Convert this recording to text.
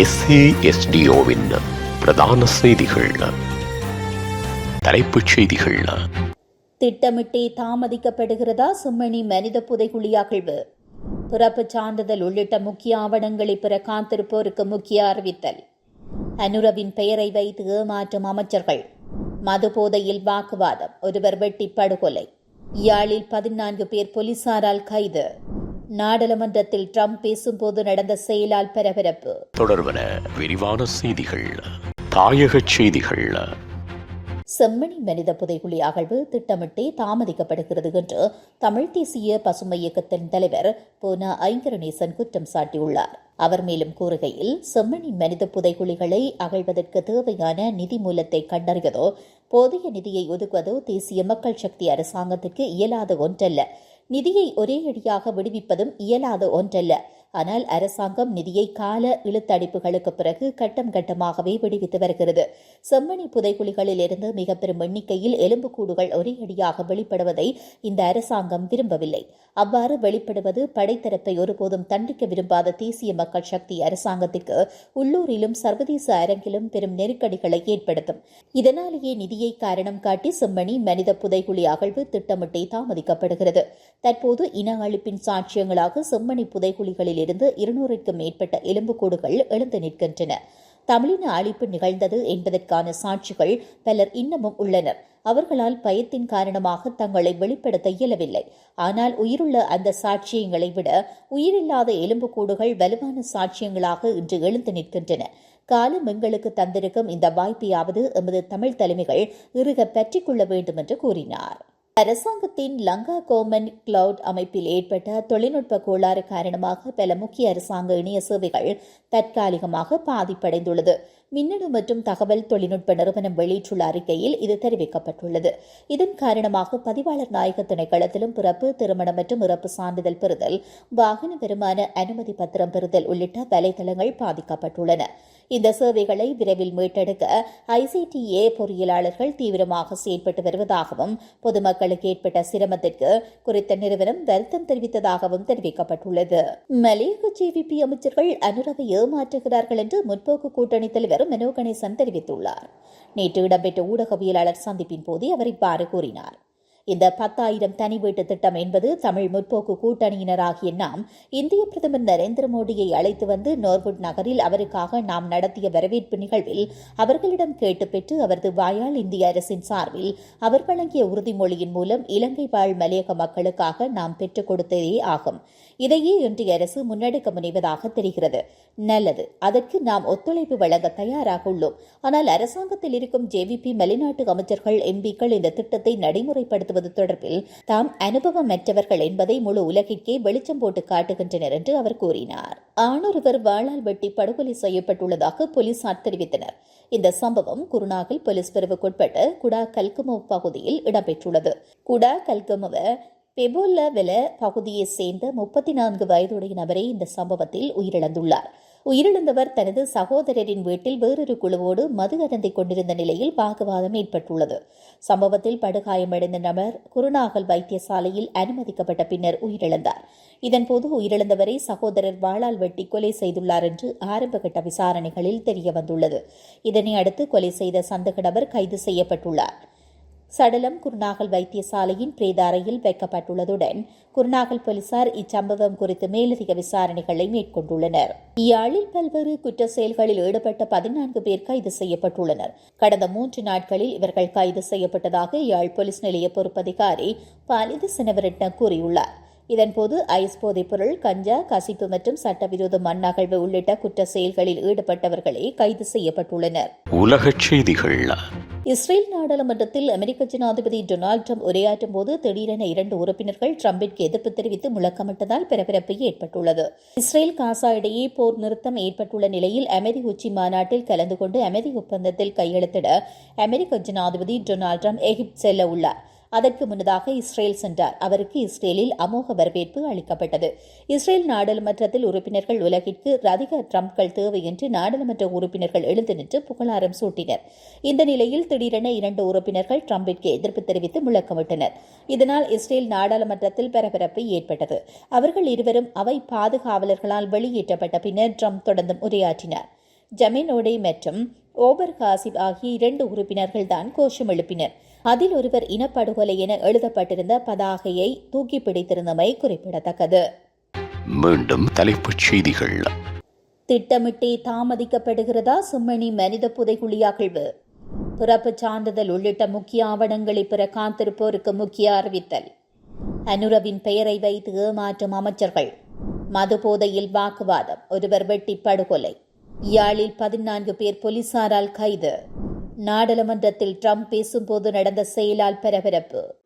எஸ்ஏஎஸ்டிஓவின் பிரதான செய்திகள். தலைப்புச் செய்திகள். திட்டமிட்டே தாமதிக்கப்படுகிறதா? சும்மணி மனித புதைகுழி அகழ்வு பிறப்பு சான்றிதழ் உள்ளிட்ட முக்கிய ஆவணங்களை பெற காத்திருப்போருக்கு முக்கிய அறிவித்தல். அனுரவின் பெயரை வைத்து ஏமாற்றும் அமைச்சர்கள். மது போதையில் வாக்குவாதம். ஒருவர் வெட்டி படுகொலை யாழில் பதினான்கு பேர் போலீசாரால் கைது. நாடாளுமன்றத்தில் ட்ரம்ப் பேசும்போது நடந்த செயலால் பரபரப்பு. தொடர்வன விரிவான செய்திகள் தாயகச் செய்திகள். செம்மணி மனித புதைகுழி அகழ்வு திட்டமிட்டே தாமதிக்கப்படுகிறது என்று தமிழ் தேசிய பசுமை இயக்கத்தின் தலைவர் போனா ஐங்கரநேசன் குற்றம் சாட்டியுள்ளார். அவர் மேலும் கூறுகையில் செம்மணி மனித புதைகுழிகளை அகழ்வதற்கு தேவையான நிதி மூலத்தை கண்டறிவதோ போதிய நிதியை ஒதுக்குவதோ தேசிய மக்கள் சக்தி அரசாங்கத்திற்கு இயலாத ஒன்றல்ல. நிதியை ஒரே அடியாக விடுவிப்பதும் இயலாத ஒன்றல்ல. ஆனால் அரசாங்கம் நிதியை கால இழுத்தடிப்புகளுக்கு பிறகு கட்டம் கட்டமாகவே விடுவித்து வருகிறது. செம்மணி புதைக்குழிகளில் இருந்து மிக பெரும் எண்ணிக்கையில் எலும்புக்கூடுகள் ஒரே அடியாக வெளிப்படுவதை இந்த அரசாங்கம் விரும்பவில்லை. அவ்வாறு வெளிப்படுவது படைத்தரப்பை ஒருபோதும் தண்டிக்க விரும்பாத தேசிய மக்கள் சக்தி அரசாங்கத்திற்கு உள்ளூரிலும் சர்வதேச அரங்கிலும் பெரும் நெருக்கடிகளை ஏற்படுத்தும். இதனாலேயே நிதியை காரணம் காட்டி செம்மணி மனித புதைகுழி அகழ்வு திட்டமிட்டே தாமதிக்கப்படுகிறது. தற்போது இன அழிப்பின் சாட்சியங்களாக செம்மணி புதைகுழிகளில் இருந்து இருநூறுக்கும் மேற்பட்ட எலும்புக்கூடுகள் எழுந்து நிற்கின்றன. தமிழின அழிப்பு நிகழ்ந்தது என்பதற்கான சாட்சிகள் பலர் இன்னமும் உள்ளனர் அவர்களால் பயத்தின் காரணமாக தங்களை வெளிப்படுத்த இயலவில்லை. ஆனால் உயிருள்ள அந்த சாட்சியங்களை விட உயிரில்லாத எலும்புக்கூடுகள் வலுவான சாட்சியங்களாக இன்று எழுந்து நிற்கின்றன. காலம் எங்களுக்கு தந்திருக்கும் இந்த வாய்ப்பையாவது எமது தமிழ் தலைமைகள் இறுக பற்றிக் கொள்ள வேண்டும் என்று கூறினார். அரசாங்கத்தின் லங்கா கோமன் கிளவுட் அமைப்பில் ஏற்பட்ட தொழில்நுட்ப கோளாறு காரணமாக பல முக்கிய அரசாங்க இணைய சேவைகள் தற்காலிகமாக பாதிப்படைந்துள்ளது. மின்னணு மற்றும் தகவல் தொழில்நுட்ப நிறுவனம் வெளியிட்டுள்ள அறிக்கையில் இது தெரிவிக்கப்பட்டுள்ளது. இதன் காரணமாக பதிவாளர் நாயக திணைக்களத்திலும் பிறப்பு திருமணம் மற்றும் இறப்பு சான்றிதழ் பெறுதல் வாகன வருமான அனுமதி பத்திரம் பெறுதல் உள்ளிட்ட வலைதளங்கள் பாதிக்கப்பட்டுள்ளன. இந்த சேவைகளை விரைவில் மீட்டெடுக்க ஐசிடிஏ பொறியியலாளர்கள் தீவிரமாக செயல்பட்டு வருவதாகவும் பொதுமக்களுக்கு ஏற்பட்ட சிரமத்திற்கு குறித்த நிறுவனம் வருத்தம் தெரிவித்ததாகவும் தெரிவிக்கப்பட்டுள்ளது. மலையக ஜேவிபி அமைச்சர்கள் அனுரவை ஏமாற்றுகிறார்கள் என்று முற்போக்கு கூட்டணி தலைவர் மனோ கணேசன் தெரிவித்துள்ளார். நேற்று இடம்பெற்ற ஊடகவியலாளர் சந்திப்பின் போது அவர் இவ்வாறு கூறினார். இந்த பத்தாயிரம் தனி வீட்டு திட்டம் என்பது தமிழ் முற்போக்கு கூட்டணியினராகிய நாம் இந்திய பிரதமர் நரேந்திர மோடியை அழைத்து வந்து நோர்வுட் நகரில் அவருக்காக நாம் நடத்திய வரவேற்பு நிகழ்வில் அவர்களிடம் கேட்டு பெற்று அவரது வாயால் இந்திய அரசின் சார்பில் அவர் வழங்கிய உறுதிமொழியின் மூலம் இலங்கை வாழ் மலையக மக்களுக்காக நாம் பெற்றுக் கொடுத்ததே ஆகும். இதையே இன்றைய அரசு முன்னெடுக்க முனைவதாக தெரிகிறது. நல்லது அதற்கு நாம் ஒத்துழைப்பு வழங்க தயாராக உள்ளோம். ஆனால் அரசாங்கத்தில் இருக்கும் ஜேவிபி மலைநாட்டு அமைச்சர்கள் எம்பிக்கள் இந்த திட்டத்தை நடைமுறைப்படுத்துவது தொடர்பில் தாம் அனுபவமற்றவர்கள் என்பதை முழு உலகிற்கே வெளிச்சம் போட்டு காட்டுகின்றனர் என்று அவர் கூறினார். ஆணொருவர் வாளால் வெட்டி படுகொலை செய்யப்பட்டுள்ளதாக போலீசார் தெரிவித்தனர். இந்த சம்பவம் குருநாகல் போலீஸ் பிரிவுக்குட்பட்ட குடா கல்குமவ் பகுதியில் இடம்பெற்றுள்ளது. குடா கல்குமவ பெபோல்ல வெல பகுதியைச் சேர்ந்த முப்பத்தி நான்கு வயதுடைய நபரே இந்த சம்பவத்தில் உயிரிழந்துள்ளார். உயிரிழந்தவர் தனது சகோதரரின் வீட்டில் வேறொரு குழுவோடு மது அருந்திக் கொண்டிருந்த நிலையில் வாக்குவாதம் ஏற்பட்டுள்ளது. சம்பவத்தில் படுகாயமடைந்த நபர் குருநாகல் வைத்தியசாலையில் அனுமதிக்கப்பட்ட பின்னர் உயிரிழந்தார். இதன்போது உயிரிழந்தவரை சகோதரர் வாளால் வெட்டி கொலை செய்துள்ளார் என்று ஆரம்பகட்ட விசாரணைகளில் தெரியவந்துள்ளது. இதனை அடுத்து கொலை செய்த சந்தக நபர் கைது செய்யப்பட்டுள்ளார். சடலம் குருநாகல் வைத்தியசாலையின் பிரேத அறையில் வைக்கப்பட்டுள்ளதுடன் குருநாகல் போலீசார் இச்சம்பவம் குறித்து மேலதிக விசாரணைகளை மேற்கொண்டுள்ளனர். இயாழில் பல்வேறு குற்ற செயல்களில் ஈடுபட்ட பதினான்கு பேர் கைது செய்யப்பட்டுள்ளனர். கடந்த மூன்று நாட்களில் இவர்கள் கைது செய்யப்பட்டதாக யாழ் போலீஸ் நிலைய பொறுப்பதிகாரி பாலித சினவரட்ன கூறியுள்ளார். இதன்போது ஐஸ் போதைப் பொருள் கஞ்சா கசிப்பு மற்றும் சட்டவிரோத மண்ணகழ்வு உள்ளிட்ட குற்ற செயல்களில் ஈடுபட்டவர்களே கைது செய்யப்பட்டுள்ளனர். உலகச் செய்திகள் இஸ்ரேல் நாடாளுமன்றத்தில் அமெரிக்க ஜனாதிபதி டொனால்டு ட்ரம்ப் உரையாற்றும் போது திடீரென இரண்டு உறுப்பினர்கள் ட்ரம்பிற்கு எதிர்ப்பு தெரிவித்து முழக்கமிட்டதால் பரபரப்பு ஏற்பட்டுள்ளது. இஸ்ரேல் காசா இடையே போர் நிறுத்தம் ஏற்பட்டுள்ள நிலையில் அமைதி உச்சி மாநாட்டில் கலந்து கொண்டு அமைதி ஒப்பந்தத்தில் கையெழுத்திட அமெரிக்க ஜனாதிபதி டொனால்டு ட்ரம்ப் எகிப்து செல்ல உள்ளார் அதற்கு முன்னதாக இஸ்ரேல் சென்றார். அவருக்கு இஸ்ரேலில் அமோக வரவேற்பு அளிக்கப்பட்டது. இஸ்ரேல் நாடாளுமன்றத்தில் உறுப்பினர்கள் உலகிற்கு அதிக ட்ரம்ப்கள் தேவை என்று நாடாளுமன்ற உறுப்பினர்கள் எழுந்து நின்று புகழாரம் சூட்டினர். இந்த நிலையில் திடீரென இரண்டு உறுப்பினர்கள் ட்ரம்பிற்கு எதிர்ப்பு தெரிவித்து முழக்கமிட்டனர். இதனால் இஸ்ரேல் நாடாளுமன்றத்தில் பரபரப்பு ஏற்பட்டது. அவர்கள் இருவரும் அவை பாதுகாவலர்களால் வெளியேற்றப்பட்ட பின்னர் ட்ரம்ப் தொடர்ந்தும் உரையாற்றினார். ஜமீனோடே மற்றும் ஓபர் காசிப் ஆகிய இரண்டு உறுப்பினர்கள் தான் கோஷம் எழுப்பினர். அதில் ஒருவர் இனப்படுகொலை என எழுதப்பட்டிருந்த பதாகையை தூக்கி பிடித்திருந்தமை குறிப்பிடத்தக்கது. மீண்டும் தலைப்புச் செய்திகள். திட்டமிட்டே தாமதிக்கப்படுகிறதா? செம்மணி மனித புதைகுழி அகழ்வு பிறப்புச் சான்றிதழ் உள்ளிட்ட முக்கிய ஆவணங்களை பெற காத்திருப்போருக்கு முக்கிய அறிவித்தல். அனுரவின் பெயரை வைத்து ஏமாற்றும் அமைச்சர்கள். மது போதையில் வாக்குவாதம். ஒருவர் வெட்டி படுகொலை யாழில் பதினான்கு பேர் போலீசாரால் கைது. நாடாளுமன்றத்தில் ட்ரம்ப் பேசும்போது நடந்த செயலால் பரபரப்பு.